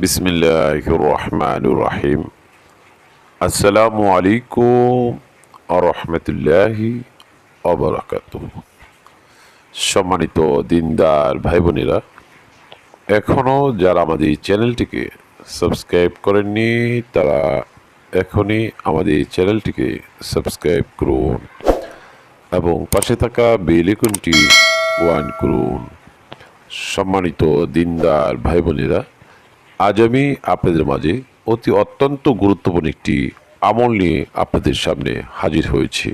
বিসমিল্লাহ রহমান রাহিম আসসালামু আলাইকুম আরহামতুল্লাহি অবরাকাত সম্মানিত দিনদার ভাই বোনেরা এখনও যারা আমাদের চ্যানেলটিকে সাবস্ক্রাইব করেননি, তারা এখনই আমাদের চ্যানেলটিকে সাবস্ক্রাইব করুন এবং পাশে থাকা বেল আইকনটি ওয়ান করুন। সম্মানিত দিনদার ভাই বোনেরা আজ আমি আপনাদের মাঝে অতি অত্যন্ত গুরুত্বপূর্ণ একটি আমল নিয়ে আপনাদের সামনে হাজির হয়েছি।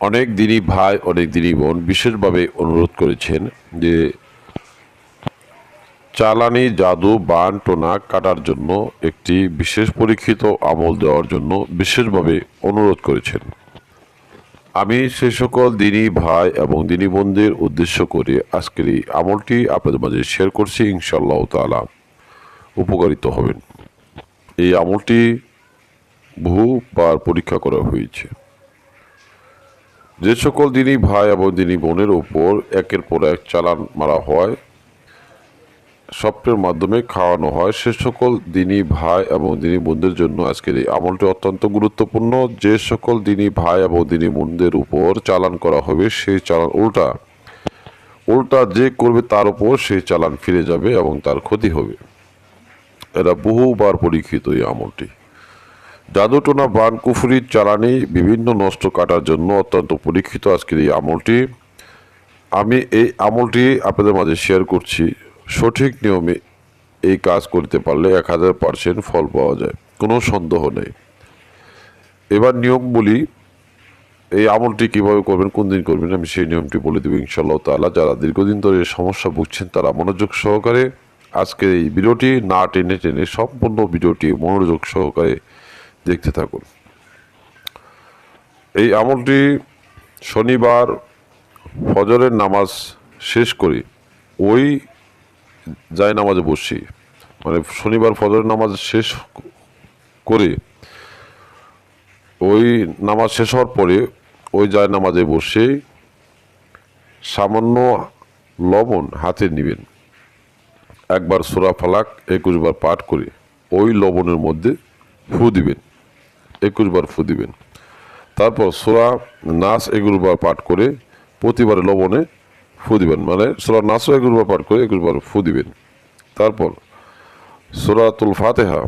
অনেক দিনই ভাই, অনেক দিনই বোন বিশেষভাবে অনুরোধ করেছেন যে চালানি, জাদু, বান, টোনা কাটার জন্য একটি বিশেষ পরীক্ষিত আমল দেওয়ার জন্য বিশেষভাবে অনুরোধ করেছেন। আমি সে সকল দিনী ভাই এবং দিনী বোনদের উদ্দেশ্য করে আজকের এই আমলটি আপনাদের মাঝে শেয়ার করছি ইনশাল্লাহ তালা উপকারিত হবেন এই আমলটি বহুবার পরীক্ষা করা হয়েছে। যে সকল দিনই ভাই এবং দিনই বোনের উপর একের পর এক চালান মারা হয়, স্বপ্নের মাধ্যমে খাওয়ানো হয়, সে সকল দিনই ভাই এবং দিনই বোনদের জন্য আজকের এই আমলটি অত্যন্ত গুরুত্বপূর্ণ। যে সকল দিনই ভাই এবং দিনই বোনদের উপর চালান করা হবে, সেই চালান উল্টা উল্টা যে করবে তার উপর সেই চালান ফিরে যাবে এবং তার ক্ষতি হবে। এরা বহুবার পরীক্ষিত এই আমলটি। জাদুটোনা বান কুফুরির চালানি বিভিন্ন নষ্ট কাটার জন্য অত্যন্ত পরীক্ষিত আজকের এই আমলটি। আমি এই আমলটি আপনাদের মাঝে শেয়ার করছি। সঠিক নিয়মে এই কাজ করতে পারলে এক হাজার পার্সেন্ট ফল পাওয়া যায়। কোনো সন্দেহ নেই। এবার নিয়ম বলি, এই আমলটি কীভাবে করবেন, কোন দিন করবেন, আমি সেই নিয়মটি বলে দেবো ইনশাল্লাহ তাআলা। যারা দীর্ঘদিন ধরে সমস্যা ভুগছেন, তারা মনোযোগ সহকারে আজকের এই ভিডিওটি না টেনে টেনে সম্পূর্ণ ভিডিওটি মনোযোগ সহকারে দেখতে থাকুন। এই আমলটি শনিবার ফজরের নামাজ শেষ করে ওই যায় নামাজে বসি। মানে শনিবার ফজরের নামাজ শেষ করে ওই নামাজ শেষ হওয়ার পরে ওই যায় নামাজে বসে সামান্য লবণ হাতে নেবেন। একবার সোরা ফালাক একুশ বার পাঠ করে। ওই লবণের মধ্যে ফু দিবেন। একুশ বার ফু দিবেন। তারপর সোরা নাচ একুশ বার পাঠ করে প্রতিবারে লবণে ফু দিবেন। মানে সোরা নাচও একুশ বার পাঠ করে একুশ বার ফু দিবেন। তারপর সোরাতুল ফাতেহা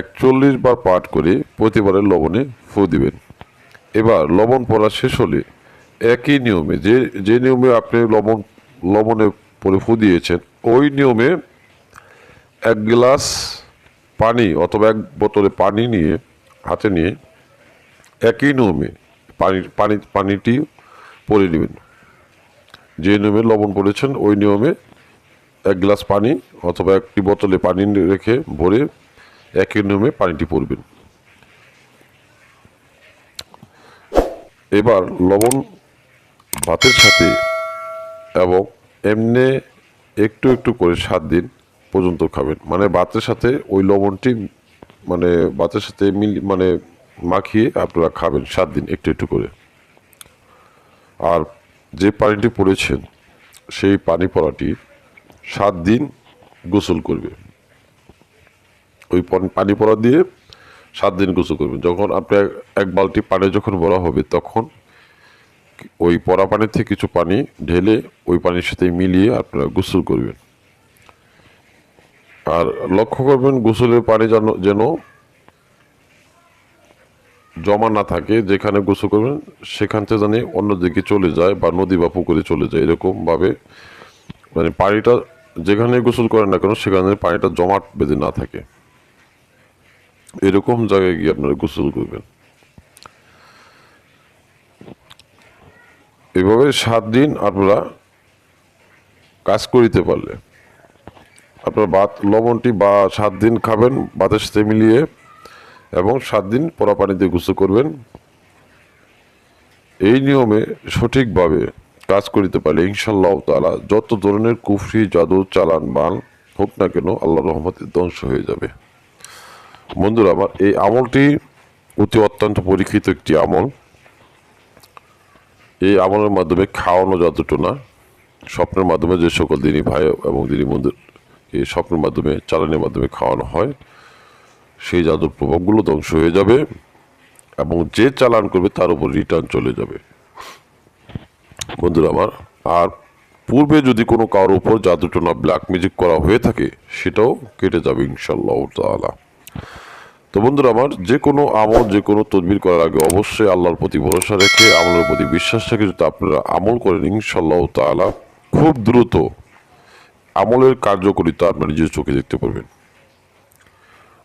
একচল্লিশ বার পাঠ করে প্রতিবারে লবণে ফু দিবেন। এবার লবণ পড়া শেষ হলে একই নিয়মে যে যে নিয়মে আপনি লবণ, লবণে পরে ফু দিয়েছেন, ওই নিয়মে এক গ্লাস পানি অথবা এক বোতলে পানি নিয়ে, হাতে নিয়ে একই নিয়মে পানি পানি, পানিটি পরে নেবেন। যে নিয়মে লবণ পড়েছেন ওই নিয়মে এক গ্লাস পানি অথবা একটি বোতলে পানি রেখে ভরে একই নিয়মে পানিটি পরবেন। এবার লবণ ভাতের সাথে এবং এমনি একটু একটু করে সাত দিন। পর্যন্ত খাবেন। মানে ভাতের সাথে ওই লবণটি মানে ভাতের সাথে মিল মানে মাখিয়ে আপনারা খাবেন সাত দিন একটু একটু করে। আর যে পানিটি পড়েছেন, সেই পানি পড়াটি সাত দিন গোসল করবে। ওই পানি- পড়া দিয়ে সাত দিন গোসল করবেন যখন আপনার এক বালতি পানি যখন ভরা হবে, তখন ওই পরা পানি থেকে কিছু পানি ঢেলে ওই পানির সাথে মিলিয়ে আপনারা গোসল করবেন। আর লক্ষ্য করবেন গোসলের পানি যেন যেন জমা না থাকে, যেখানে গোসল করবেন সেখান থেকে জানি অন্যদিকে চলে যায় বা নদী বা পুকুরে চলে যায়। এরকমভাবে মানে পানিটা যেখানে গোসল করেন না কেন, সেখানে পানিটা জমাট বেঁধে না থাকে। এরকম জায়গায় গিয়ে আপনারা গোসল করবেন। এভাবে সাত দিন আপনারা কাজ করিতে পারলে। আপনার ভাত লবণটি বা সাত দিন খাবেন ভাতের সাথে মিলিয়ে, এবং সাত দিন পোড়া পানিতে গোসল করবেন। এই নিয়মে সঠিকভাবে কাজ করিতে পারলে ইনশাল্লাহ তালা যত ধরনের কুফরি, জাদু, চালান বান হোক না কেন আল্লাহ রহমতে ধ্বংস হয়ে যাবে। বন্ধুরা, আমার এই আমলটি অতি অত্যন্ত পরীক্ষিত একটি আমল। এই আমলের মাধ্যমে খাওয়ানো যতটুকু না, স্বপ্নের মাধ্যমে যে সকল দিনী ভাই এবং দিনী বন্ধু স্বপ্নের মাধ্যমে, চালানের মাধ্যমে খাওয়ানো হয়। সেই জাদুর প্রভাবগুলো ধ্বংস হয়ে যাবে এবং যে চালান করবে তার উপর রিটার্ন চলে যাবে। বন্ধুরা আমার, আর পূর্বে যদি কোনো কারোর উপর জাদুটোনা ব্ল্যাক ম্যাজিক করা হয়ে থাকে, সেটাও কেটে যাবে ইনশাল্লাহ তাআলা। তো বন্ধুরা আমার, যে কোনো আমল, যে কোনো তদবির করার আগে অবশ্যই আল্লাহর প্রতি ভরসা রেখে, আমলের প্রতি বিশ্বাস রেখে যদি আপনারা আমল করেন ইনশাল্লাহ তাআলা, খুব দ্রুত আমলের কার্যকরিতা আপনার নিজের চোখে দেখতে পারবেন।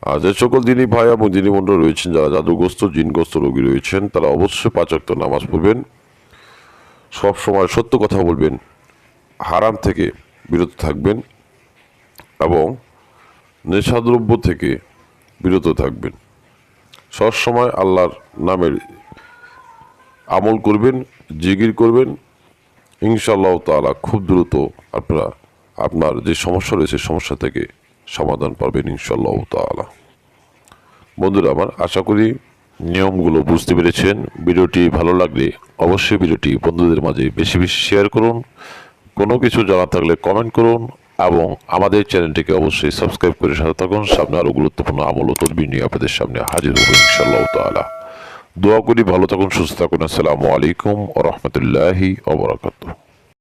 আর যে সকল দিনী ভাই এবং দিনী মণ্ডল রয়েছেন, যারা জাদুগ্রস্ত, জিনগ্রস্ত রোগী রয়েছেন, তারা অবশ্যই পাঁচাক্ত নামাজ পড়বেন। সব সময় সত্য কথা বলবেন, হারাম থেকে বিরত থাকবেন এবং নেশাদ্রব্য থেকে বিরত থাকবেন। সবসময় আল্লাহর নামের আমল করবেন জিগির করবেন। ইনশাআল্লাহ তাআলা খুব দ্রুত আপনারা আপনার যে সমস্যা রয়েছে, সমস্যা থেকে সমাধান পাবেন ইনশাআল্লাহ তাআলা। বন্ধুরা, আমার আশা করি নিয়মগুলো বুঝতে পেরেছেন। ভিডিওটি ভালো লাগলে অবশ্যই ভিডিওটি বন্ধুদের মাঝে বেশি বেশি শেয়ার করুন। কোনো কিছু জানা থাকলে কমেন্ট করুন এবং আমাদের চ্যানেলটিকে অবশ্যই সাবস্ক্রাইব করে সাথে থাকুন। সামনে আরও গুরুত্বপূর্ণ আমল ও তদবির নিয়ে আপনাদের সামনে হাজির হব ইনশাআল্লাহ তাআলা। দোয়া করি ভালো থাকুন, সুস্থ থাকুন। আসসালামু আলাইকুম ও রহমতুল্লাহি ওবরাকাতুহ